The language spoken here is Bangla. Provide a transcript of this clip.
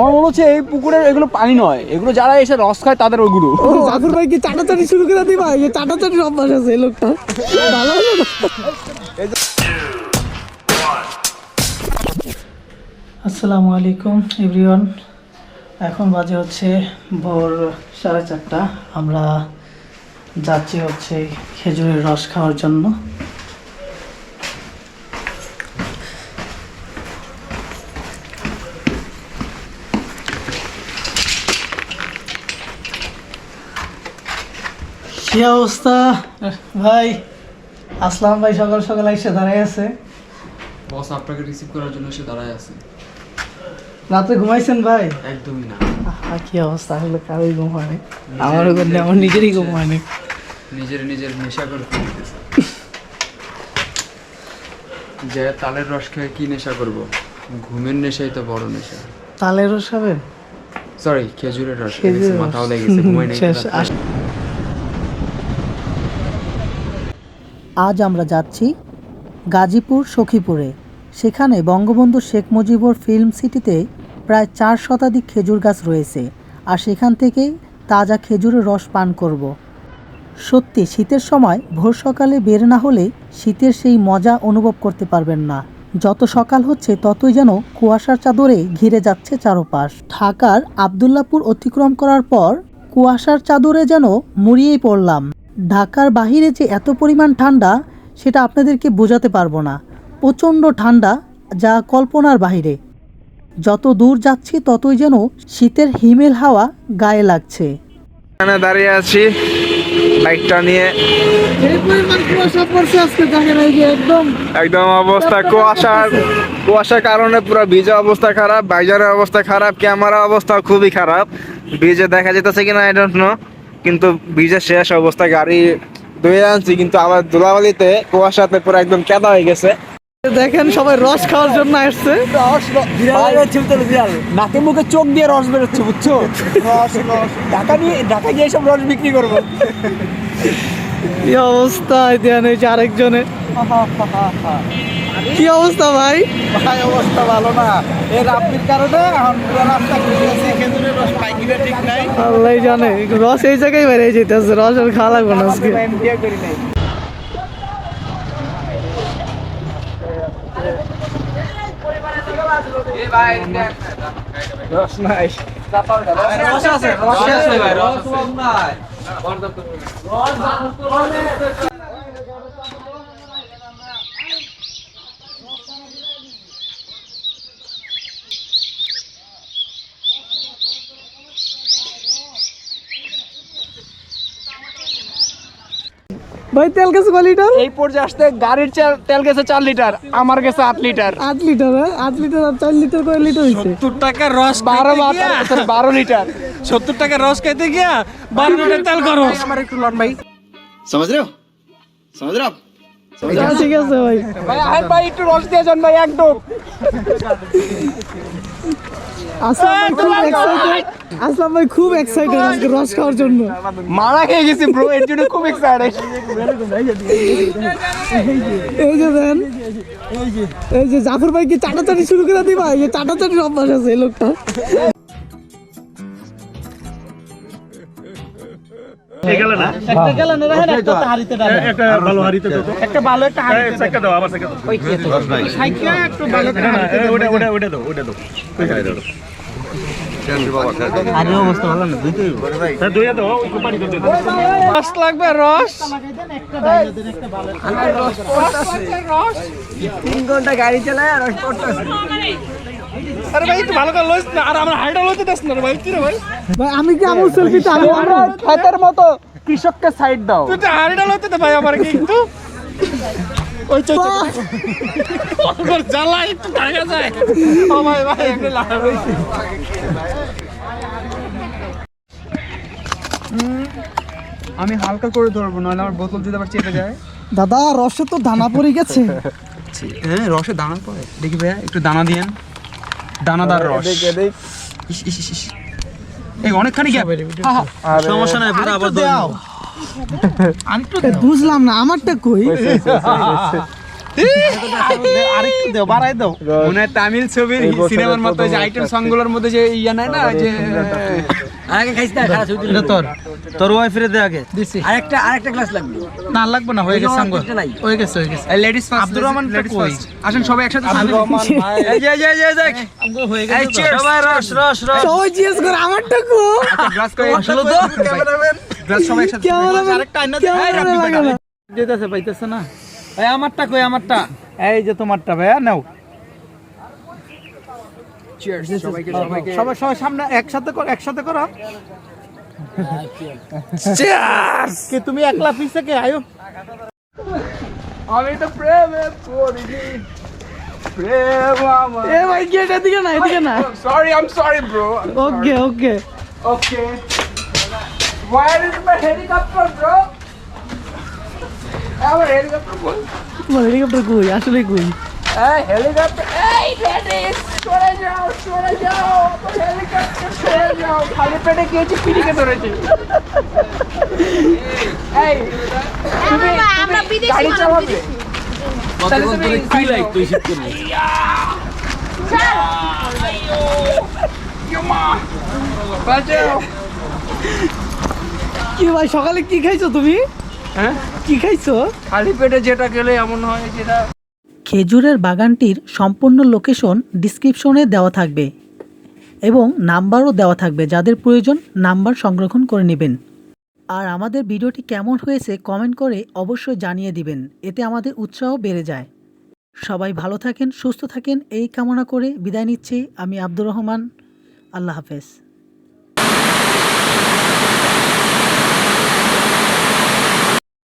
আমার মনে হচ্ছে এই পুকুরের এগুলো পানি নয়। এগুলো যারা এসে রস খায় তাদের ওইগুলো ও জাফর ভাই কি চাটাচাটি শুরু করে দিবা? এই চাটাচাটি অভ্যাস আছে এই লোকটা। ভালো হলো আসসালামু আলাইকুম এভরিওয়ান। এখন বাজে হচ্ছে ভোর সাড়ে চারটা। আমরা যাচ্ছি হচ্ছে খেজুরের রস খাওয়ার জন্য। কি অবস্থা? ভাই আসলাম ভাই সকাল সকাল এসে দাঁড়ায় আছে। বস আপনাকে রিসিভ করার জন্য সে দাঁড়ায় আছে। রাতে ঘুমাইছেন ভাই? একদমই না। কি অবস্থা? আসলে কারোই ঘুম হয়নি আমারও করলে আমার নিজেরই ঘুম হয়নি নিজের নিজের নেশা করে যে তালের রস খেয়ে কি নেশা করব? ঘুমের নেশাই তো বড় নেশা। তালের রস খাবেন? সরি খেজুরের রস। মাথাও লেগেছে ঘুমাই নাই শেষ, রাতে। আস- আজ আমরা যাচ্ছি গাজীপুর সখীপুরে। সেখানে বঙ্গবন্ধু শেখ মুজিবুর ফিল্ম সিটিতে প্রায় চার শতাধিক খেজুর গাছ রয়েছে আর সেখান থেকেই তাজা খেজুরের রস পান করব। সত্যি, শীতের সময় ভোর সকালে বের না হলে শীতের সেই মজা অনুভব করতে পারবেন না। যত সকাল হচ্ছে, ততই যেন কুয়াশার চাদরে ঘিরে যাচ্ছে চারপাশ। ঢাকার আবদুল্লাপুর অতিক্রম করার পর কুয়াশার চাদরে যেন মুড়িয়েই পড়লাম। ঢাকার বাহিরে যে এত পরিমাণ ঠান্ডা সেটা আপনাদেরকে বোঝাতে পারব না। প্রচণ্ড ঠান্ডা যা কল্পনার বাহিরে। যত দূর যাচ্ছি ততই যেন শীতের হিমেল হাওয়া গায়ে লাগছে। এখানে দাঁড়িয়ে আছি বাইকটা নিয়ে। একদম অবস্থা কুয়াশার কুয়াশার কারণে পুরো ভিজে অবস্থা খারাপ বাইজারের অবস্থা খারাপ ক্যামেরা অবস্থা খুবই খারাপ। ভিজে দেখা যেতেছে কিনা আই ডোন্ট নো কিন্তু ভিজে শেষ অবস্থায় গাড়ি ধুয়ে আনছি কিন্তু আবার ধুলাবালিতে কুয়াশাতে পুরো একদম কেদা হয়ে গেছে। দেখেন সবাই রস খাওয়ার জন্য আসছে। নাকে মুখে চোখ দিয়ে রস বেরোচ্ছে বুঝছ? রস রস। ঢাকা নিয়ে ঢাকা গিয়ে সব রস বিক্রি করব। কি অবস্থা দেন এই যে আরেকজনের? কি অবস্থা ভাই? ভাই অবস্থা ভালো না। এই রাত্রির কারণে এখন রাস্তা ঘুরে রস আল্লাহ জানে রস এই জায়গায় বেরিয়ে যেতেছে রস আর খাওয়া লাগবে না আজকে। করি নাই। রস নাই। রস আছে রস আছে। ভাই রস নাই। ভাই তেল গেছে কয় লিটার? এই পর্যায়ে আসতে গাড়ির তেল গেছে চার লিটার আমার গেছে আট লিটার। আট লিটার হ্যাঁ? আট লিটার আর চার লিটার কয় লিটার হয়েছে? সত্তর টাকার রস বারো বারো লিটার সত্তর টাকার রস খাইতে গিয়া বারো লিটার তেল করো আমার একটু লন ভাই। সমাজ রেও? সমাজ রেও? ঠিক আছে ভাই। ভাই একটু রস দিয়ে যান ভাই একদম। আসলাম ভাই খুব এক্সাইটেড আসলাম ভাই খুব এক্সাইটেড আজকে রস খাওয়ার জন্য। মারা খেয়ে গেছি ব্রো এর জন্য খুব এক্সাইটেড এই যে দেন এই যে জাফর ভাই কি চাটাচাটি শুরু করে দিবা? এই যে চাটাচাটির অভ্যাস আছে এই লোকটা। একটা গেল না রাখেন একটা তো হারিতে ডালে একটা ভালো হারিতে দাও একটা ভালো একটা হারিতে একটা দাও আবার ওই কি সাইকেল একটু ভালো একটা হারিতে দাও ওটা ওটা ওটা দাও ওটা দাও। আরে অবস্থা ভালো না দুইটাই হ্যাঁ দুইটা দাও ওই কোপানি দাও রস লাগবে রস। তিন ঘণ্টা গাড়ি চালায় আর রস পড়তেছে। আরে ভাই একটু ভালো করে লইস না। আর আমরা হাইডা লইতে দেস না ভাই কি রে ভাই? ভাই আমি কি আমি আমরা খেতের মতো কৃষককে সাইড দাও। তুই তো হাইডা লইতে দে ভাই আমার কি একটু ওই চল চল। জ্বালা একটু টাকা যায়। ও ভাই ভাই একটু লাভ আমি হালকা করে ধরবো নাহলে আমার বোতল যদি আবার চেপে যায়। দাদা রসে তো দানা পড়ে গেছে। হ্যাঁ রসে দানা পড়ে। দেখি ভাইয়া একটু দানা দিয়েন। দানাদার রস। এই অনেকখানি গ্যাপ সমস্যা নাই পুরো আবার দাও। বুঝলাম না আমারটা কই? মনে তামিল ছবির সিনেমার মতো যে আইটেম একটা সংগুলোর মধ্যে যে ইয়া নাই না যে এটা তোর তোর ওয়াইফের দে আগে দিছি আরেকটা আরেকটা গ্লাস লাগবে না লাগবে না হয়ে গেছে এটা হয়ে গেছে হয়ে গেছে ladies first Abdur Rahman ladies first আসেন সবাই একসাথে আব্দুর রহমান এই যে এই যে, দেখ হয়ে গেছে সবাই রস রস রস সবাই জিজ্ঞেস করে আমারটা কো গ্লাস করে আসলে তো গ্লাস সবাই একসাথে আরেকটা আইনা দে এই রাব্বি বেটা যেতেছে পাইতেছে না এই আমারটা কই আমারটা? এই যে তোমারটা ভাইয়া নাও। সবাই সবাই সামনে একসাথে কর একসাথে করো। কে তুমি একলা পিছে কে আয়ো? আমি তো প্রেমে পড়িনি। প্রেম আমার। এ ভাই কি এটা দিকে না এদিকে না। Sorry I am sorry bro okay okay okay Where is my helicopter, bro? আমার হেলিকপ্টার বল তোমার হেলিকপ্টার কই? আসলে কই? এই হেলিকপ্টার এই লেডিস সরে যাও সরে যাও আমার হেলিকপ্টার সরে যাও। খালি পেটে কি হচ্ছে পিটিকে ধরেছে। এই তুমি আমরা বিদেশি গাড়ি চালাবে? তাহলে তুমি কি লাইক তুই শিখ বাঁচাও। কি ভাই সকালে কি খাইছো তুমি? হ্যাঁ? কি খাইছো? খালি পেটে যেটা গেলে এমন হয় যেটা খেজুরের বাগানটির সম্পূর্ণ লোকেশন ডিসক্রিপশনে দেওয়া থাকবে এবং নাম্বারও দেওয়া থাকবে যাদের প্রয়োজন নাম্বার সংরক্ষণ করে নেবেন। আর আমাদের ভিডিওটি কেমন হয়েছে কমেন্ট করে অবশ্যই জানিয়ে দিবেন এতে আমাদের উৎসাহ বেড়ে যায়। সবাই ভালো থাকেন সুস্থ থাকেন এই কামনা করে বিদায় নিচ্ছি আমি আব্দুর রহমান আল্লাহ হাফেজ।